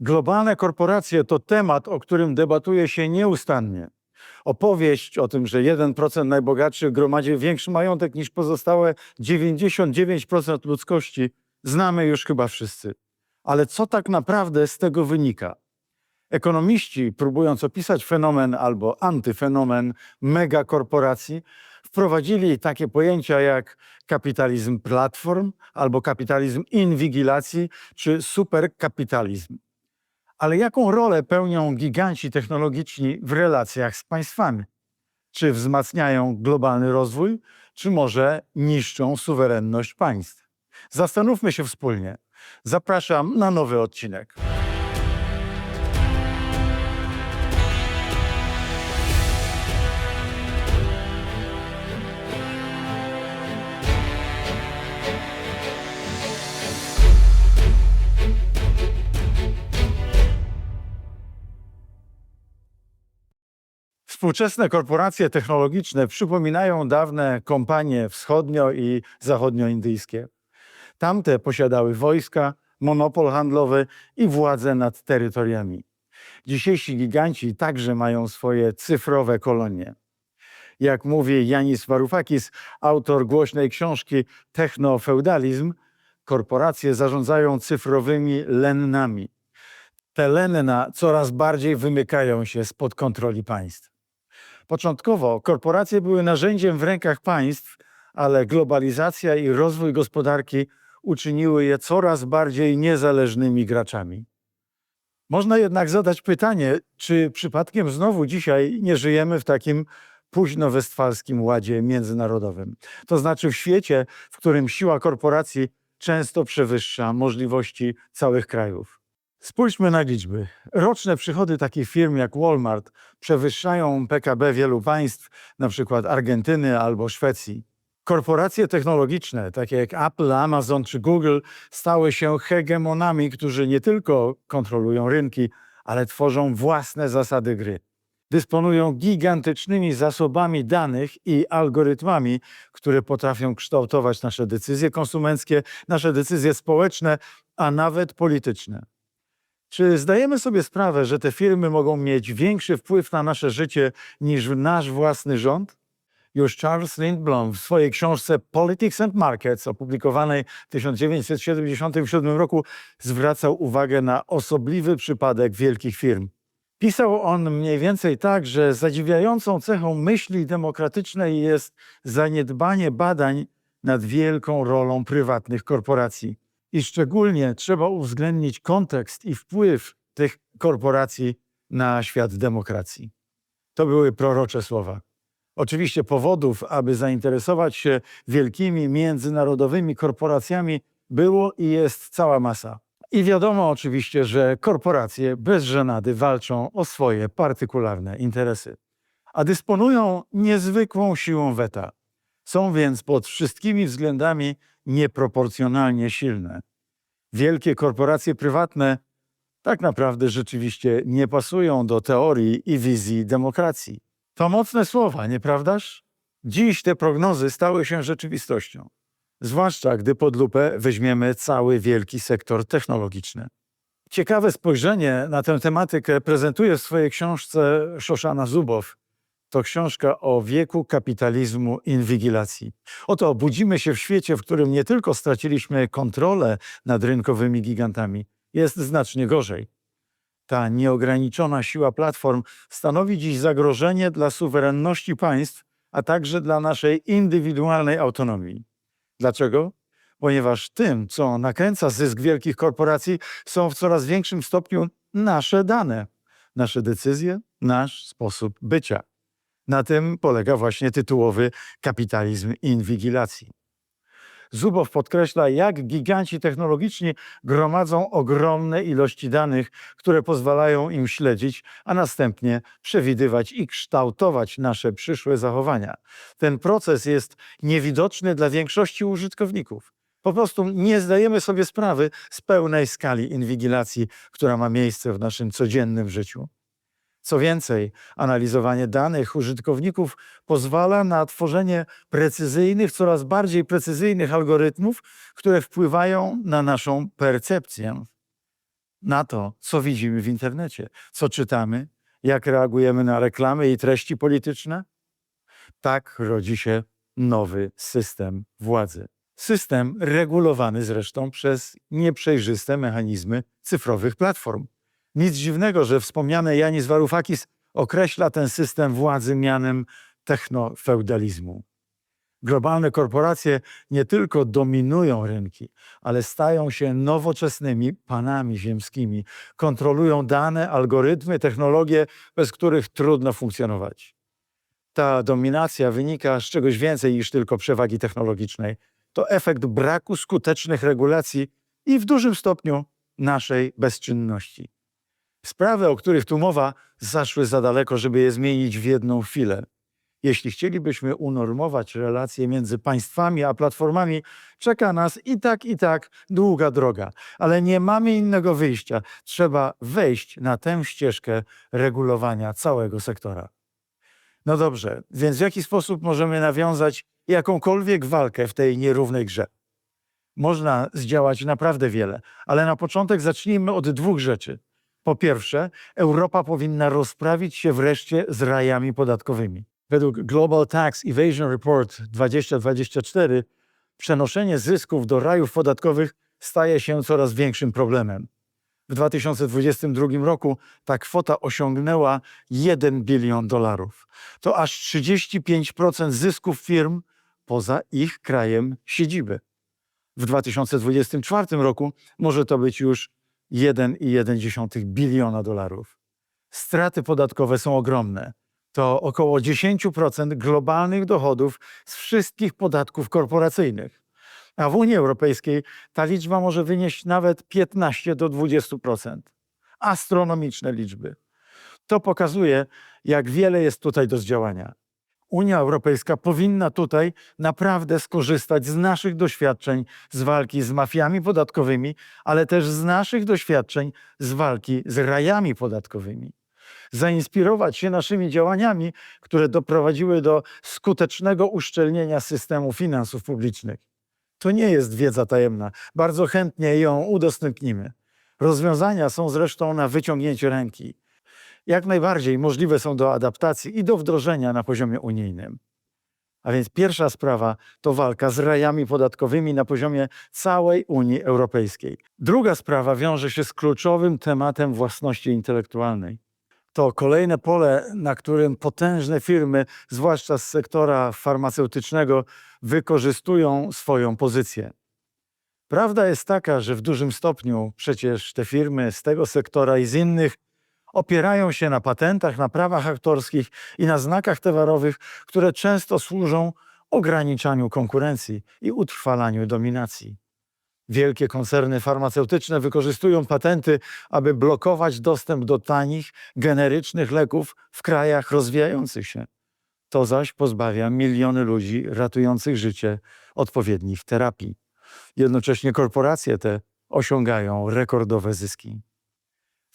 Globalne korporacje to temat, o którym debatuje się nieustannie. Opowieść o tym, że 1% najbogatszych gromadzi większy majątek niż pozostałe 99% ludzkości, znamy już chyba wszyscy. Ale co tak naprawdę z tego wynika? Ekonomiści, próbując opisać fenomen albo antyfenomen megakorporacji, wprowadzili takie pojęcia jak kapitalizm platform albo kapitalizm inwigilacji czy superkapitalizm. Ale jaką rolę pełnią giganci technologiczni w relacjach z państwami? Czy wzmacniają globalny rozwój, czy może niszczą suwerenność państw? Zastanówmy się wspólnie. Zapraszam na nowy odcinek. Współczesne korporacje technologiczne przypominają dawne kompanie wschodnio- i zachodnioindyjskie. Tamte posiadały wojska, monopol handlowy i władzę nad terytoriami. Dzisiejsi giganci także mają swoje cyfrowe kolonie. Jak mówi Janis Varoufakis, autor głośnej książki Technofeudalizm, korporacje zarządzają cyfrowymi lennami. Te lenna coraz bardziej wymykają się spod kontroli państw. Początkowo korporacje były narzędziem w rękach państw, ale globalizacja i rozwój gospodarki uczyniły je coraz bardziej niezależnymi graczami. Można jednak zadać pytanie, czy przypadkiem znowu dzisiaj nie żyjemy w takim późnowestfalskim ładzie międzynarodowym. To znaczy w świecie, w którym siła korporacji często przewyższa możliwości całych krajów. Spójrzmy na liczby. Roczne przychody takich firm jak Walmart przewyższają PKB wielu państw, np. Argentyny albo Szwecji. Korporacje technologiczne, takie jak Apple, Amazon czy Google, stały się hegemonami, którzy nie tylko kontrolują rynki, ale tworzą własne zasady gry. Dysponują gigantycznymi zasobami danych i algorytmami, które potrafią kształtować nasze decyzje konsumenckie, nasze decyzje społeczne, a nawet polityczne. Czy zdajemy sobie sprawę, że te firmy mogą mieć większy wpływ na nasze życie niż nasz własny rząd? Już Charles Lindblom w swojej książce Politics and Markets, opublikowanej w 1977 roku, zwracał uwagę na osobliwy przypadek wielkich firm. Pisał on mniej więcej tak, że zadziwiającą cechą myśli demokratycznej jest zaniedbanie badań nad wielką rolą prywatnych korporacji. I szczególnie trzeba uwzględnić kontekst i wpływ tych korporacji na świat demokracji. To były prorocze słowa. Oczywiście powodów, aby zainteresować się wielkimi międzynarodowymi korporacjami, było i jest cała masa. I wiadomo oczywiście, że korporacje bez żenady walczą o swoje partykularne interesy, a dysponują niezwykłą siłą weta. Są więc pod wszystkimi względami nieproporcjonalnie silne. Wielkie korporacje prywatne tak naprawdę rzeczywiście nie pasują do teorii i wizji demokracji. To mocne słowa, nieprawdaż? Dziś te prognozy stały się rzeczywistością, zwłaszcza gdy pod lupę weźmiemy cały wielki sektor technologiczny. Ciekawe spojrzenie na tę tematykę prezentuje w swojej książce Szoszana Zubow. To książka o wieku kapitalizmu inwigilacji. Oto budzimy się w świecie, w którym nie tylko straciliśmy kontrolę nad rynkowymi gigantami, jest znacznie gorzej. Ta nieograniczona siła platform stanowi dziś zagrożenie dla suwerenności państw, a także dla naszej indywidualnej autonomii. Dlaczego? Ponieważ tym, co nakręca zysk wielkich korporacji, są w coraz większym stopniu nasze dane, nasze decyzje, nasz sposób bycia. Na tym polega właśnie tytułowy kapitalizm inwigilacji. Zubow podkreśla, jak giganci technologiczni gromadzą ogromne ilości danych, które pozwalają im śledzić, a następnie przewidywać i kształtować nasze przyszłe zachowania. Ten proces jest niewidoczny dla większości użytkowników. Po prostu nie zdajemy sobie sprawy z pełnej skali inwigilacji, która ma miejsce w naszym codziennym życiu. Co więcej, analizowanie danych użytkowników pozwala na tworzenie precyzyjnych, coraz bardziej precyzyjnych algorytmów, które wpływają na naszą percepcję. na to, co widzimy w internecie, co czytamy, jak reagujemy na reklamy i treści polityczne. Tak rodzi się nowy system władzy. System regulowany zresztą przez nieprzejrzyste mechanizmy cyfrowych platform. Nic dziwnego, że wspomniany Janis Varoufakis określa ten system władzy mianem technofeudalizmu. Globalne korporacje nie tylko dominują rynki, ale stają się nowoczesnymi panami ziemskimi, kontrolują dane, algorytmy, technologie, bez których trudno funkcjonować. Ta dominacja wynika z czegoś więcej niż tylko przewagi technologicznej. To efekt braku skutecznych regulacji i w dużym stopniu naszej bezczynności. Sprawy, o których tu mowa, zaszły za daleko, żeby je zmienić w jedną chwilę. Jeśli chcielibyśmy unormować relacje między państwami a platformami, czeka nas i tak, i tak długa droga. Ale nie mamy innego wyjścia. Trzeba wejść na tę ścieżkę regulowania całego sektora. No dobrze, więc w jaki sposób możemy nawiązać jakąkolwiek walkę w tej nierównej grze? Można zdziałać naprawdę wiele, ale na początek zacznijmy od dwóch rzeczy. Po pierwsze, Europa powinna rozprawić się wreszcie z rajami podatkowymi. Według Global Tax Evasion Report 2024 przenoszenie zysków do rajów podatkowych staje się coraz większym problemem. W 2022 roku ta kwota osiągnęła 1 bilion dolarów. To aż 35% zysków firm poza ich krajem siedziby. W 2024 roku może to być już 1,1 biliona dolarów. Straty podatkowe są ogromne. To około 10% globalnych dochodów z wszystkich podatków korporacyjnych. A w Unii Europejskiej ta liczba może wynieść nawet 15 do 20%. Astronomiczne liczby. To pokazuje, jak wiele jest tutaj do zdziałania. Unia Europejska powinna tutaj naprawdę skorzystać z naszych doświadczeń z walki z mafiami podatkowymi, ale też z naszych doświadczeń z walki z rajami podatkowymi. Zainspirować się naszymi działaniami, które doprowadziły do skutecznego uszczelnienia systemu finansów publicznych. To nie jest wiedza tajemna. Bardzo chętnie ją udostępnimy. Rozwiązania są zresztą na wyciągnięcie ręki. Jak najbardziej możliwe są do adaptacji i do wdrożenia na poziomie unijnym. A więc pierwsza sprawa to walka z rajami podatkowymi na poziomie całej Unii Europejskiej. Druga sprawa wiąże się z kluczowym tematem własności intelektualnej. To kolejne pole, na którym potężne firmy, zwłaszcza z sektora farmaceutycznego, wykorzystują swoją pozycję. Prawda jest taka, że w dużym stopniu przecież te firmy z tego sektora i z innych opierają się na patentach, na prawach aktorskich i na znakach towarowych, które często służą ograniczaniu konkurencji i utrwalaniu dominacji. Wielkie koncerny farmaceutyczne wykorzystują patenty, aby blokować dostęp do tanich, generycznych leków w krajach rozwijających się. To zaś pozbawia miliony ludzi ratujących życie odpowiednich terapii. Jednocześnie korporacje te osiągają rekordowe zyski.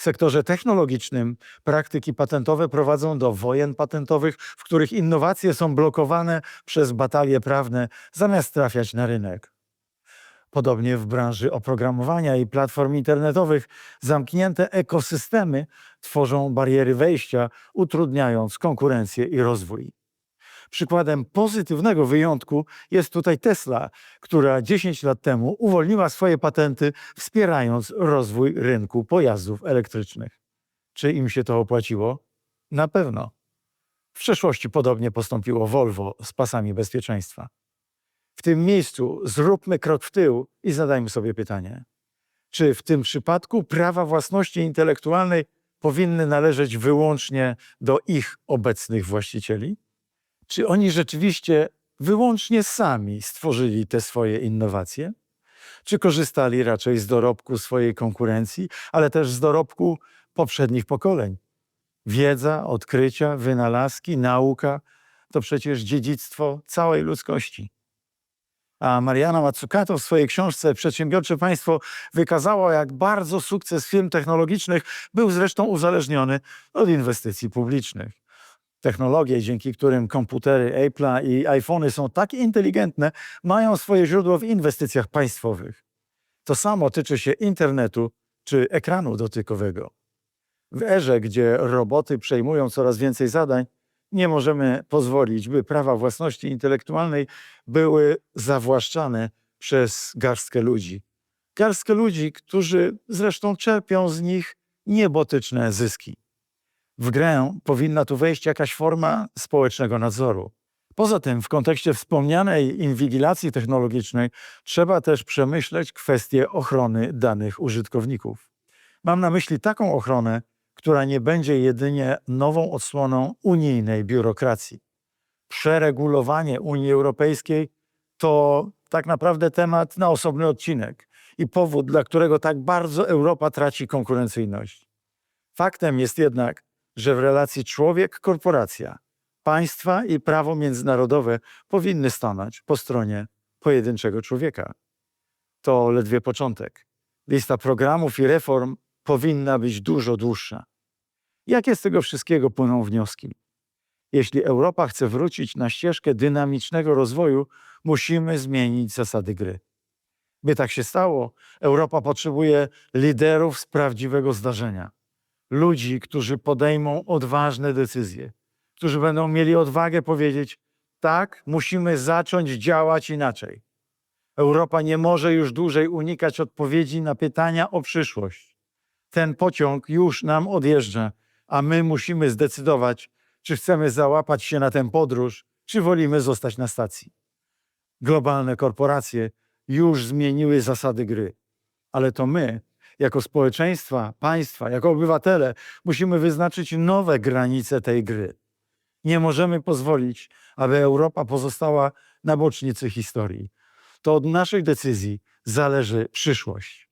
W sektorze technologicznym praktyki patentowe prowadzą do wojen patentowych, w których innowacje są blokowane przez batalie prawne, zamiast trafiać na rynek. Podobnie w branży oprogramowania i platform internetowych zamknięte ekosystemy tworzą bariery wejścia, utrudniając konkurencję i rozwój. Przykładem pozytywnego wyjątku jest tutaj Tesla, która 10 lat temu uwolniła swoje patenty, wspierając rozwój rynku pojazdów elektrycznych. Czy im się to opłaciło? Na pewno. W przeszłości podobnie postąpiło Volvo z pasami bezpieczeństwa. W tym miejscu zróbmy krok w tył i zadajmy sobie pytanie: czy w tym przypadku prawa własności intelektualnej powinny należeć wyłącznie do ich obecnych właścicieli? Czy oni rzeczywiście wyłącznie sami stworzyli te swoje innowacje? Czy korzystali raczej z dorobku swojej konkurencji, ale też z dorobku poprzednich pokoleń? Wiedza, odkrycia, wynalazki, nauka to przecież dziedzictwo całej ludzkości. A Mariana Mazzucato w swojej książce Przedsiębiorcze Państwo wykazała, jak bardzo sukces firm technologicznych był zresztą uzależniony od inwestycji publicznych. Technologie, dzięki którym komputery Apple'a i iPhony są tak inteligentne, mają swoje źródło w inwestycjach państwowych. To samo tyczy się internetu czy ekranu dotykowego. W erze, gdzie roboty przejmują coraz więcej zadań, nie możemy pozwolić, by prawa własności intelektualnej były zawłaszczane przez garstkę ludzi. Garstkę ludzi, którzy zresztą czerpią z nich niebotyczne zyski. W grę powinna tu wejść jakaś forma społecznego nadzoru. Poza tym, w kontekście wspomnianej inwigilacji technologicznej, trzeba też przemyśleć kwestię ochrony danych użytkowników. Mam na myśli taką ochronę, która nie będzie jedynie nową odsłoną unijnej biurokracji. Przeregulowanie Unii Europejskiej to tak naprawdę temat na osobny odcinek i powód, dla którego tak bardzo Europa traci konkurencyjność. Faktem jest jednak, że w relacji człowiek-korporacja, państwa i prawo międzynarodowe powinny stanąć po stronie pojedynczego człowieka. To ledwie początek. Lista programów i reform powinna być dużo dłuższa. Jakie z tego wszystkiego płyną wnioski? Jeśli Europa chce wrócić na ścieżkę dynamicznego rozwoju, musimy zmienić zasady gry. By tak się stało, Europa potrzebuje liderów z prawdziwego zdarzenia. Ludzi, którzy podejmą odważne decyzje, którzy będą mieli odwagę powiedzieć: tak, musimy zacząć działać inaczej. Europa nie może już dłużej unikać odpowiedzi na pytania o przyszłość. Ten pociąg już nam odjeżdża, a my musimy zdecydować, czy chcemy załapać się na tę podróż, czy wolimy zostać na stacji. Globalne korporacje już zmieniły zasady gry, ale to my, jako społeczeństwa, państwa, jako obywatele, musimy wyznaczyć nowe granice tej gry. Nie możemy pozwolić, aby Europa pozostała na bocznicy historii. To od naszych decyzji zależy przyszłość.